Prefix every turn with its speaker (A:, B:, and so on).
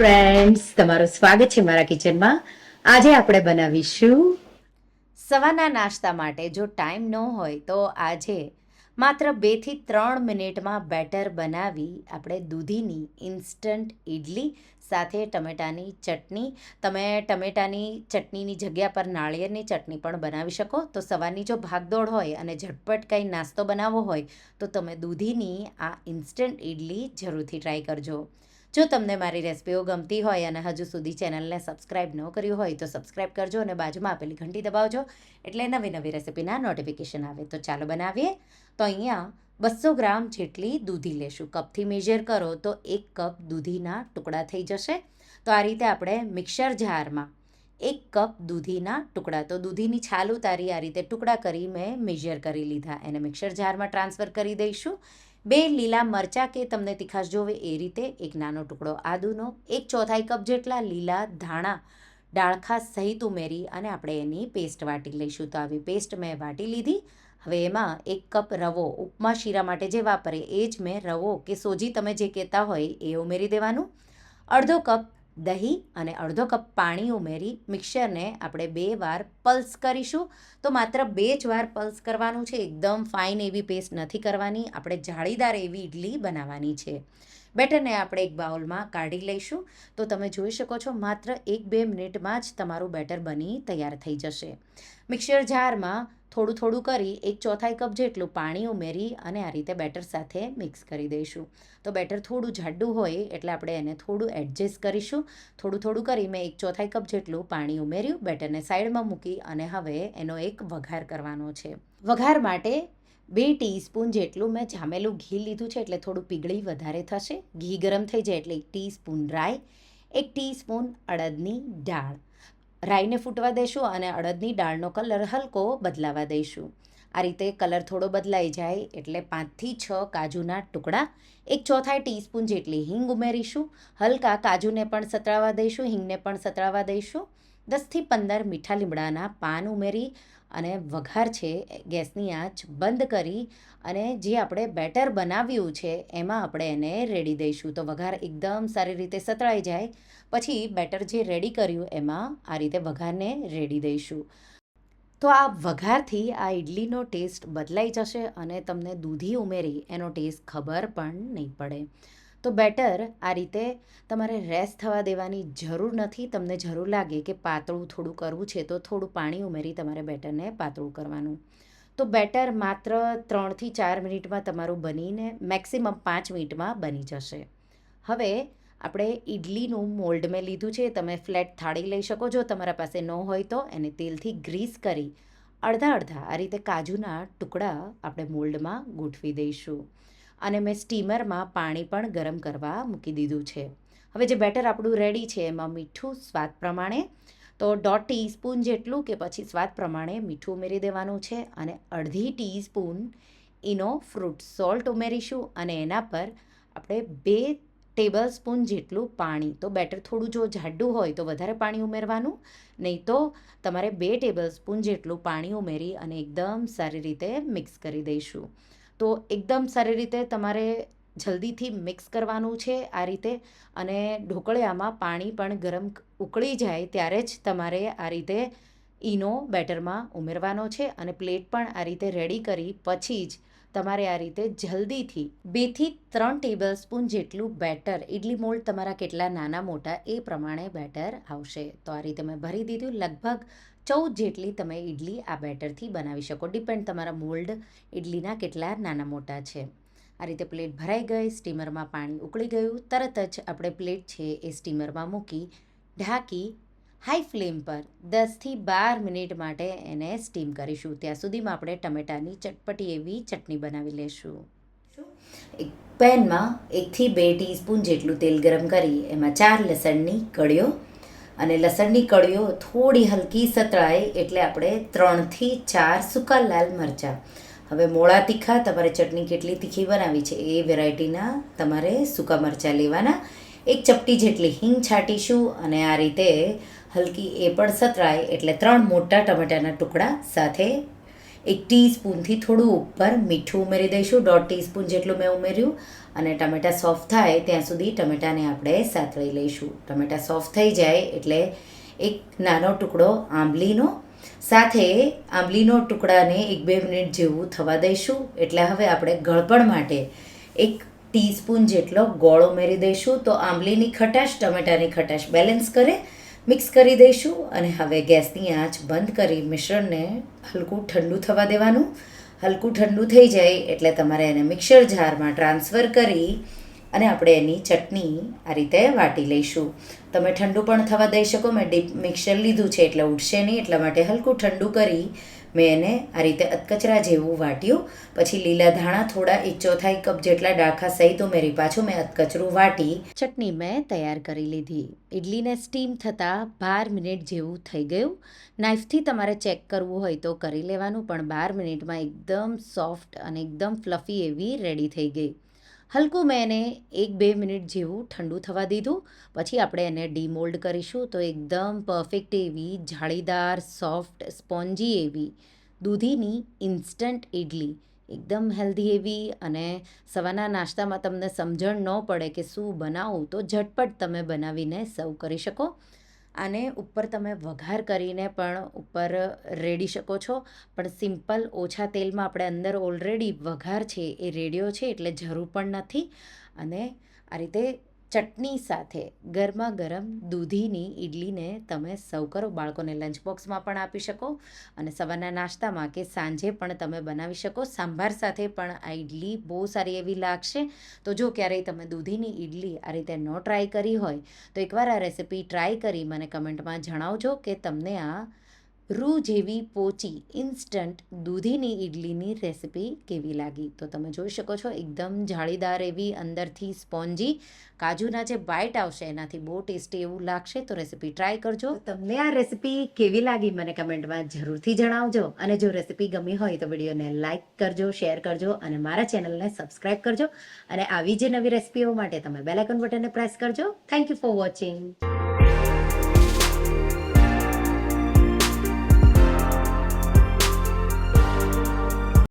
A: Friends તમારું સ્વાગત છે મારા કિચનમાં. આજે આપણે બનાવીશું
B: સવારના નાસ્તા માટે જો ટાઈમ ન હોય તો આજે માત્ર બેથી ત્રણ મિનિટમાં બેટર બનાવી આપણે દૂધીની ઇન્સ્ટન્ટ ઇડલી સાથે ટમેટાની ચટણી. તમે ટમેટાની ચટણીની જગ્યા પર નાળિયેરની ચટણી પણ બનાવી શકો. તો સવારની જો ભાગદોડ હોય અને ઝટપટ કંઈ નાસ્તો બનાવવો હોય, તો તમે દૂધીની આ ઇન્સ્ટન્ટ ઇડલી જરૂરથી ટ્રાય કરજો. જો તમને મારી રેસિપીઓ ગમતી હોય અને હજુ સુધી ચેનલને સબસ્ક્રાઈબ ન કર્યું હોય તો સબસ્ક્રાઈબ કરજો અને બાજુમાં આપેલી ઘંટી દબાવજો એટલે નવી નવી રેસિપીના નોટિફિકેશન આવે. તો ચાલો બનાવીએ. તો અહીંયા બસો ગ્રામ જેટલી દૂધી લેશું. કપથી મેજર કરો તો એક કપ દૂધીના ટુકડા થઈ જશે. તો આ રીતે આપણે મિક્સર જારમાં એક કપ દૂધીના ટુકડા, તો દૂધીની છાલ ઉતારી, આ રીતે ટુકડા કરી મેં મેજર કરી લીધા. એને મિક્સર જારમાં ટ્રાન્સફર કરી દઈશું. બે લીલા મરચાં કે તમને તીખાશ જોવે એ રીતે એક નાનો ટુકડો આદુનો, એક ચોથાઈ કપ જેટલા લીલા ધાણા ડાળખા સહિત ઉમેરી અને આપણે એની પેસ્ટ વાટી લઈશું. તો આવી પેસ્ટ મેં વાટી લીધી. હવે એમાં એક કપ રવો ઉપમા શીરા માટે જે વાપરે એ જ મેં રવો કે સોજી તમે જે કહેતા હોય એ ઉમેરી દેવાનું. અડધો કપ દહીં અને અડધો કપ પાણી ઉમેરી મિક્સરને આપણે બે વાર પલ્સ કરીશું. તો માત્ર બે જ વાર પલ્સ કરવાનું છે. એકદમ ફાઇન એવી પેસ્ટ નથી કરવાની. આપણે જાળીદાર એવી ઇડલી બનાવવાની છે. બેટરને આપણે એક બાઉલમાં કાઢી લઈશું. તો તમે જોઈ શકો છો, માત્ર એક બે મિનિટમાં જ તમારું બેટર બની તૈયાર થઈ જશે. મિક્સર જારમાં થોડું થોડું કરી એક ચોથાઈ કપ જેટલું પાણી ઉમેરી અને આ રીતે બેટર સાથે મિક્સ કરી દઈશું. તો બેટર થોડું જાડું હોય એટલે આપણે એને થોડું એડજસ્ટ કરીશું. થોડું થોડું કરી મેં એક ચોથાઈ કપ જેટલું પાણી ઉમેર્યું, બેટરને સાઈડમાં મૂકી અને હવે એનો એક વઘાર કરવાનો છે. વઘાર માટે બે ટીસ્પૂન જેટલું મેં જામેલું ઘી લીધું છે એટલે થોડું પીગળી વધારે થશે. ઘી ગરમ થઈ જાય એટલે એક ટીસ્પૂન રાઈ, એક ટીસ્પૂન અડદની દાળ. રાઈને ફૂટવા દઈશું અને અડદની દાળનો કલર હલકો બદલાવા દઈશું આ રીતે કલર થોડો બદલાઈ જાય એટલે પાંચથી છ કાજુના ટુકડા, એક ચોથાઈ ટીસ્પૂન જેટલી હિંગ ઉમેરીશું. હલકા કાજુને પણ સતળાવા દઈશું હિંગને પણ સતળાવા દઈશું દસથી પંદર મીઠા લીમડાના પાન ઉમેરી અને વઘાર છે, ગેસની આંચ બંધ કરી અને જે આપણે બેટર બનાવ્યું છે, એમાં આપણે એને રેડી દઈશું. તો વઘાર એકદમ સારી રીતે સતળાઈ જાય. પછી બેટર જે રેડી કર્યું, એમાં આ રીતે વઘારને રેડી દઈશું. તો આ વઘારથી આ ઇડલીનો ટેસ્ટ બદલાઈ જશે અને તમને દૂધી ઉમેરી, એનો ટેસ્ટ ખબર પણ નહીં પડે. તો બેટર આ રીતે તમારે રેસ્ટ થવા દેવાની જરૂર નથી. તમને જરૂર લાગે કે પાતળું થોડું કરવું છે તો થોડું પાણી ઉમેરી તમારે બેટરને પાતળું કરવાનું. તો બેટર માત્ર ત્રણથી ચાર મિનિટમાં તમારું બનીને મેક્સિમમ પાંચ મિનિટમાં બની જશે. હવે આપણે ઇડલીનું મોલ્ડ મેં લીધું છે, તમે ફ્લેટ થાળી લઈ શકો છો, તમારા પાસે ન હોય તો એને તેલથી ગ્રીસ કરી અડધા અડધા આ રીતે કાજુના ટુકડા આપણે મોલ્ડમાં ગોઠવી દઈશું. અને મેં સ્ટીમરમાં પાણી પણ ગરમ કરવા મૂકી દીધું છે. હવે જે બેટર આપણું રેડી છે એમાં મીઠું સ્વાદ પ્રમાણે, તો દોઢ ટીસ્પૂન જેટલું કે પછી સ્વાદ પ્રમાણે મીઠું ઉમેરી દેવાનું છે અને અડધી ટીસ્પૂન એનો ફ્રૂટ સોલ્ટ ઉમેરીશું અને એના પર આપણે બે ટેબલ સ્પૂન જેટલું પાણી, તો બેટર થોડું જો જાડું હોય તો વધારે પાણી ઉમેરવાનું, નહીં તો તમારે બે ટેબલ સ્પૂન જેટલું પાણી ઉમેરી અને એકદમ સારી રીતે મિક્સ કરી દઈશું. તો એકદમ સારી રીતે તમારે જલ્દીથી મિક્સ કરવાનું છે આ રીતે અને ઢોકળિયામાં પાણી પણ ગરમ ઉકળી જાય ત્યારે જ તમારે આ રીતે ઈનો બેટરમાં ઉમેરવાનો છે અને પ્લેટ પણ આ રીતે રેડી કરી પછી જ તમારે આ રીતે જલ્દીથી બેથી ત્રણ ટેબલ સ્પૂન જેટલું બેટર ઇડલી મોલ્ડ તમારા કેટલા નાના મોટા એ પ્રમાણે બેટર આવશે. તો આ રીતે મેં ભરી દીધું. લગભગ ચૌદ જેટલી તમે ઇડલી આ બેટરથી બનાવી શકો. ડિપેન્ડ તમારા મોલ્ડ ઇડલીના કેટલા નાના મોટા છે. આ રીતે પ્લેટ ભરાઈ ગઈ સ્ટીમરમાં પાણી ઉકળી ગયું. તરત જ આપણે પ્લેટ છે એ સ્ટીમરમાં મૂકી, ઢાંકી હાઈ ફ્લેમ પર દસથી બાર મિનિટ માટે એને સ્ટીમ કરીશું. ત્યાં સુધીમાં આપણે ટમેટાની ચટપટી એવી ચટણી બનાવી લેશું. એક પેનમાં એકથી બે ટીસ્પૂન જેટલું તેલ ગરમ કરી, એમાં ચાર લસણની કળીઓ અને લસણની કળીઓ થોડી હલકી સતળાય એટલે આપણે ત્રણથી ચાર સૂકા લાલ મરચાં. હવે મોળા તીખા, તમારે ચટણી કેટલી તીખી બનાવી છે એ વેરાયટીના તમારે સૂકા મરચાં લેવાના. એક ચપટી જેટલી હિંગ છાંટીશું અને આ રીતે હલકી એ પણ સતળાય એટલે ત્રણ મોટા ટમેટાના ટુકડા સાથે એક ટીસ્પૂનથી થોડું ઉપર મીઠું ઉમેરી દઈશું. દોઢ ટીસ્પૂન જેટલું મેં ઉમેર્યું અને ટમેટા સોફ્ટ થાય ત્યાં સુધી ટમેટાને આપણે સાતળી લઈશું. ટમેટા સોફ્ટ થઈ જાય એટલે એક નાનો ટુકડો આંબલીનો સાથે આંબલીનો ટુકડાને એક બે મિનિટ જેવું થવા દઈશું. એટલે હવે આપણે ગળપણ માટે એક ટીસ્પૂન જેટલો ગોળ ઉમેરી દઈશું. તો આંબલીની ખટાશ ટમેટાની ખટાશ બેલેન્સ કરે મિક્સ કરી દઈશું અને હવે ગેસની આંચ બંધ કરી મિશ્રણને હલકું ઠંડુ થવા દેવાનું. હલકું ઠંડુ થઈ જાય એટલે તમારે એને મિક્સર જારમાં ટ્રાન્સફર કરી અને આપણે એની ચટણી આ રીતે વાટી લઈશું. તમે ઠંડુ પણ થવા દઈ શકો. મેં ડીપ મિક્સર લીધું છે એટલે ઉઠશે નહીં, એટલા માટે હલકું ઠંડુ કરી મેં એને આ રીતે અતકચરા જેવું વાટ્યું. પછી લીલા ધાણા થોડા એક ચોથાઈ કપ જેટલા ડાખા સહિત ઉમેરી પાછું મેં અતકચરું વાટી. ચટણી મેં તૈયાર કરી લીધી. ઇડલીને સ્ટીમ થતાં બાર મિનિટ જેવું થઈ ગયું. નાઇફથી તમારે ચેક કરવું હોય તો કરી લેવાનું, પણ બાર મિનિટમાં એકદમ સોફ્ટ અને એકદમ ફ્લફી એવી રેડી થઈ ગઈ. હલકું મેં એને એક બે મિનિટ જેવું ઠંડુ થવા દીધું. પછી આપણે એને ડીમોલ્ડ કરીશું તો એકદમ પરફેક્ટ એવી જાળીદાર, સોફ્ટ, સ્પોન્જી એવી દૂધીની ઇન્સ્ટન્ટ ઇડલી એકદમ હેલ્ધી એવી અને સવારના નાસ્તામાં તમને સમજણ ન પડે કે શું બનાવું તો ઝટપટ તમે બનાવીને સર્વ કરી શકો. આને ઉપર તમે વઘાર કરીને પણ ઉપર રેડી શકો છો. પણ સિમ્પલ ઓછા તેલમાં આપણે અંદર ઓલરેડી વઘાર છે એ રેડિયો છે એટલે જરૂર પણ નથી. અને આ રીતે ચટણી સાથે ગરમા ગરમ દૂધીની ઇડલીને તમે સર્વ કરો. બાળકોને લંચ બોક્સમાં પણ આપી શકો અને સવારના નાસ્તામાં કે સાંજે પણ તમે બનાવી શકો. સાંભાર સાથે પણ આ ઇડલી બહુ સારી એવી લાગશે. તો જો ક્યારેય તમે દૂધીની ઇડલી આ રીતે ન ટ્રાય કરી હોય, તો એકવાર આ રેસિપી ટ્રાય કરી મને કમેન્ટમાં જણાવજો કે તમને આ રૂ જેવી પોચી ઇન્સ્ટન્ટ દૂધીની ઇડલીની રેસિપી કેવી લાગી? તો તમે જોઈ શકો છો, એકદમ જાળીદાર એવી અંદરથી સ્પોન્જી. કાજુના જે બાઇટ આવશે એનાથી બહુ ટેસ્ટી એવું લાગશે, તો રેસિપી ટ્રાય કરજો.
A: તમને આ રેસિપી કેવી લાગી મને કમેન્ટમાં જરૂરથી જણાવજો. અને જો રેસિપી ગમી હોય તો વિડીયોને લાઇક કરજો શેર કરજો અને મારા ચેનલને સબસ્ક્રાઇબ કરજો. અને આવી જે નવી રેસિપીઓ માટે તમે બેલાઇકન બટનને પ્રેસ કરજો. Thank you for watching